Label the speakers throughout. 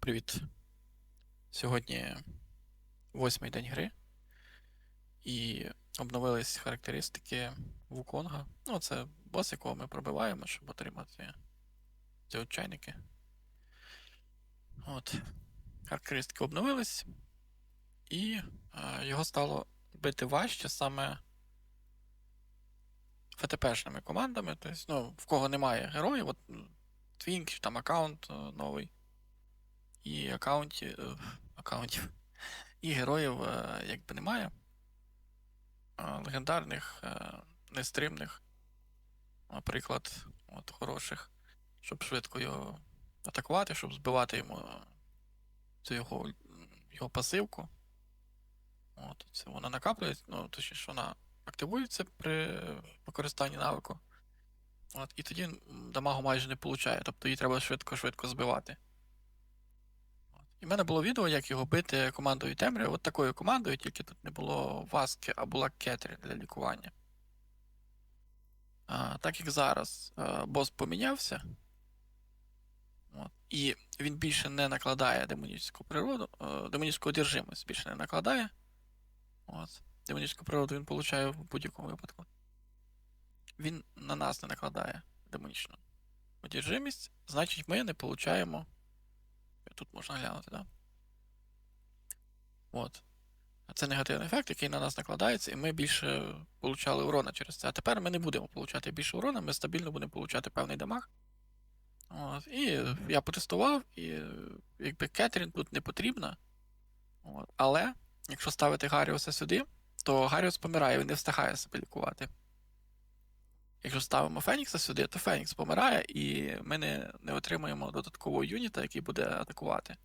Speaker 1: Привіт. Сьогодні восьмий день гри. І обновились характеристики Вуконга. Ну, це бос, якого ми пробиваємо, щоб отримати ці от чайники. От. Характеристики обновились. І е, його стало бити важче саме ФТПшними командами. Тобто, ну, в кого немає героїв, от чи там аккаунт е, новий і аккаунтів, аккаунтів і героїв е, якби немає. Легендарних, е, нестримних, наприклад, от, хороших, щоб швидко його атакувати, щоб збивати йому е, цю його, його пасивку. От, це вона накаплюється, ну, точніше, вона активується при використанні навику. От, і тоді дамагу майже не получає, тобто її треба швидко-швидко збивати. І в мене було відео, як його бити командою темряви. От такою командою, тільки тут не було васки, а була кетрі для лікування. А, так як зараз а, бос помінявся. От, і він більше не накладає демонічну природу, а, демонічну одержимость більше не накладає. От. Демонічну природу він получає в будь-якому випадку. Він на нас не накладає демонічну одержимість, значить ми не получаємо. Тут можна глянути? Да? От. Це негативний ефект, який на нас накладається, і ми більше получали урона через це. А тепер ми не будемо получати більше урона, ми стабільно будемо получати певний дамаг. От. І я потестував, і якби Кетрін тут не потрібна. От. Але якщо ставити Гаріуса сюди, то Гаріус помирає, він не встигає себе лікувати. Якщо ставимо Фенікса сюди, то Фенікс помирає, і ми не, не отримуємо додаткового юніта, який буде атакувати.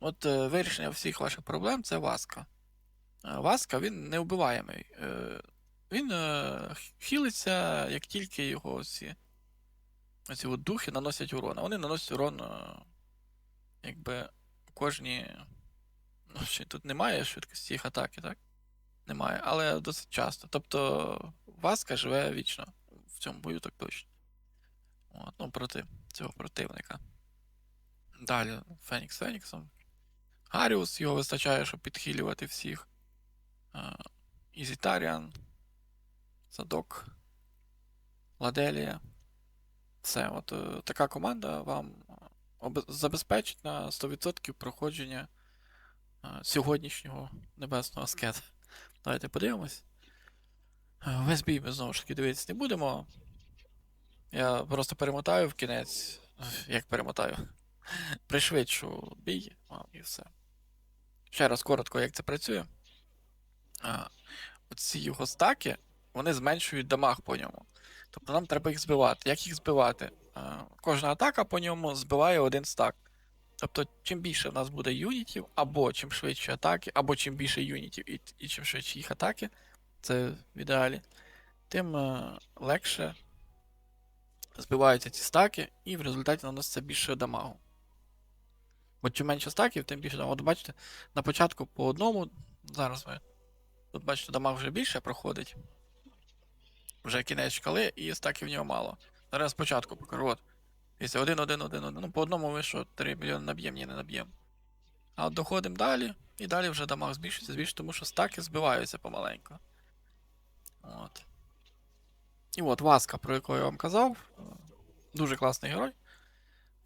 Speaker 1: От е, вирішення всіх ваших проблем це Васка. Е, Васка він не вбиваємий. Е, він е, хілиться, як тільки його ці, ці от духи наносять урон. Вони наносять урон, е, якби у кожній. Ну, ще тут немає швидкості їх атаки, так? Немає, але досить часто. Тобто Васка живе вічно в цьому бою так точно. От, ну, проти цього противника. Далі Фенікс з Феніксом. Гаріус його вистачає, щоб підхилювати всіх. Ізітаріан, Садок, Ладелія. Все, от е, така команда вам забезпечить на 100% проходження е, сьогоднішнього небесного аскета. Давайте подивимось. Е, Весь бій ми знову ж таки дивитися не будемо. Я просто перемотаю в кінець. Як перемотаю? Пришвидшу бій, і все. Ще раз коротко, як це працює. А, оці його стаки, вони зменшують дамаг по ньому. Тобто нам треба їх збивати. Як їх збивати? А, кожна атака по ньому збиває один стак. Тобто, чим більше в нас буде юнітів, або чим швидше атаки, або чим більше юнітів і, і чим швидше їх атаки, це в ідеалі, тим е, легше збиваються ці стаки, і в результаті наноситься більше дамагу. Бо чим менше стаків, тим більше дамагу. От бачите, на початку по одному, зараз ви. Тут бачите, дамаг вже більше проходить. Вже кінець шкали, і стаків в нього мало. Зараз спочатку покажу. От. Дивіться, один, один, один, один. Ну, по одному ми що, 3 мільйони наб'ємо, ні, не наб'ємо. А от доходимо далі, і далі вже дамаг збільшується, збільшується, тому що стаки збиваються помаленьку. От. І от Васка, про яку я вам казав. Дуже класний герой.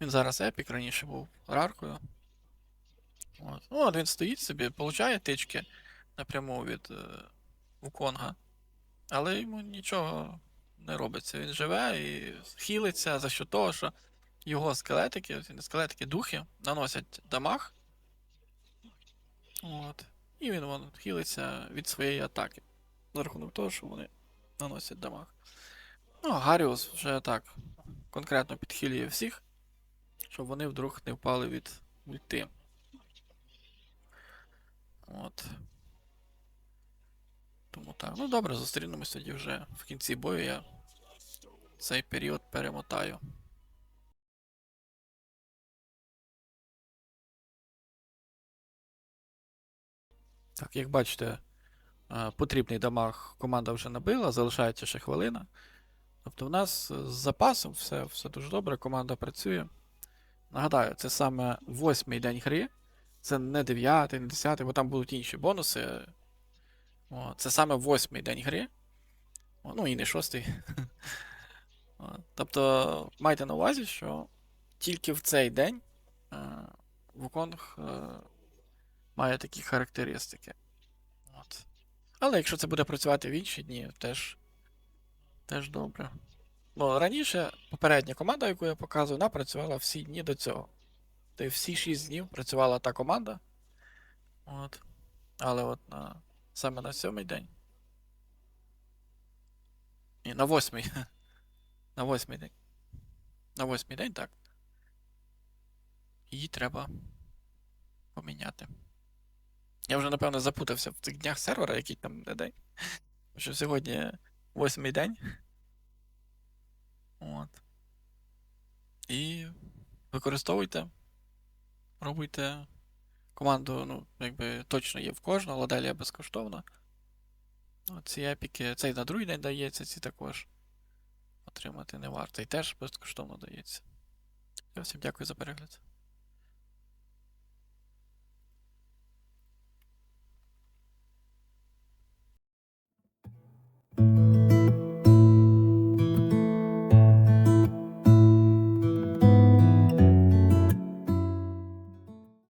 Speaker 1: Він зараз епік, раніше був раркою. От. Ну, от він стоїть собі, получає тички напряму від е, Вуконга. Але йому нічого не робиться. Він живе і хілиться за що того, що його скелетики, скелетики, духи наносять дамаг. От. І він вон, хілиться від своєї атаки. За рахунок того, що вони наносять дамаг. Ну, а Гаріус вже так конкретно підхилює всіх, щоб вони вдруг не впали від ульти. От. Тому так. Ну добре, зустрінемось тоді вже в кінці бою. Я цей період перемотаю. Так, як бачите, потрібний дамаг команда вже набила, залишається ще хвилина. Тобто в нас з запасом все, все дуже добре, команда працює. Нагадаю, це саме восьмий день гри. Це не дев'ятий, не десятий, бо там будуть інші бонуси. О, це саме восьмий день гри. О, ну і не шостий. Тобто майте на увазі, що тільки в цей день е, е, має такі характеристики. Але якщо це буде працювати в інші дні, теж, теж добре. Бо раніше попередня команда, яку я показую, вона працювала всі дні до цього. Тобто всі 6 днів працювала та команда. От. Але от на, саме на сьомий день. Ні, на восьмий. На восьмий день. На восьмий день, так. Її треба поміняти. Я вже, напевно, запутався в цих днях сервера, який там не день. Що сьогодні восьмий день. От. І використовуйте. Пробуйте. Команду, ну, якби точно є в кожного, ладелія безкоштовна. Ну, ці епіки, цей на другий день дається, ці також. Отримати не варто. І теж безкоштовно дається. Я всім дякую за перегляд.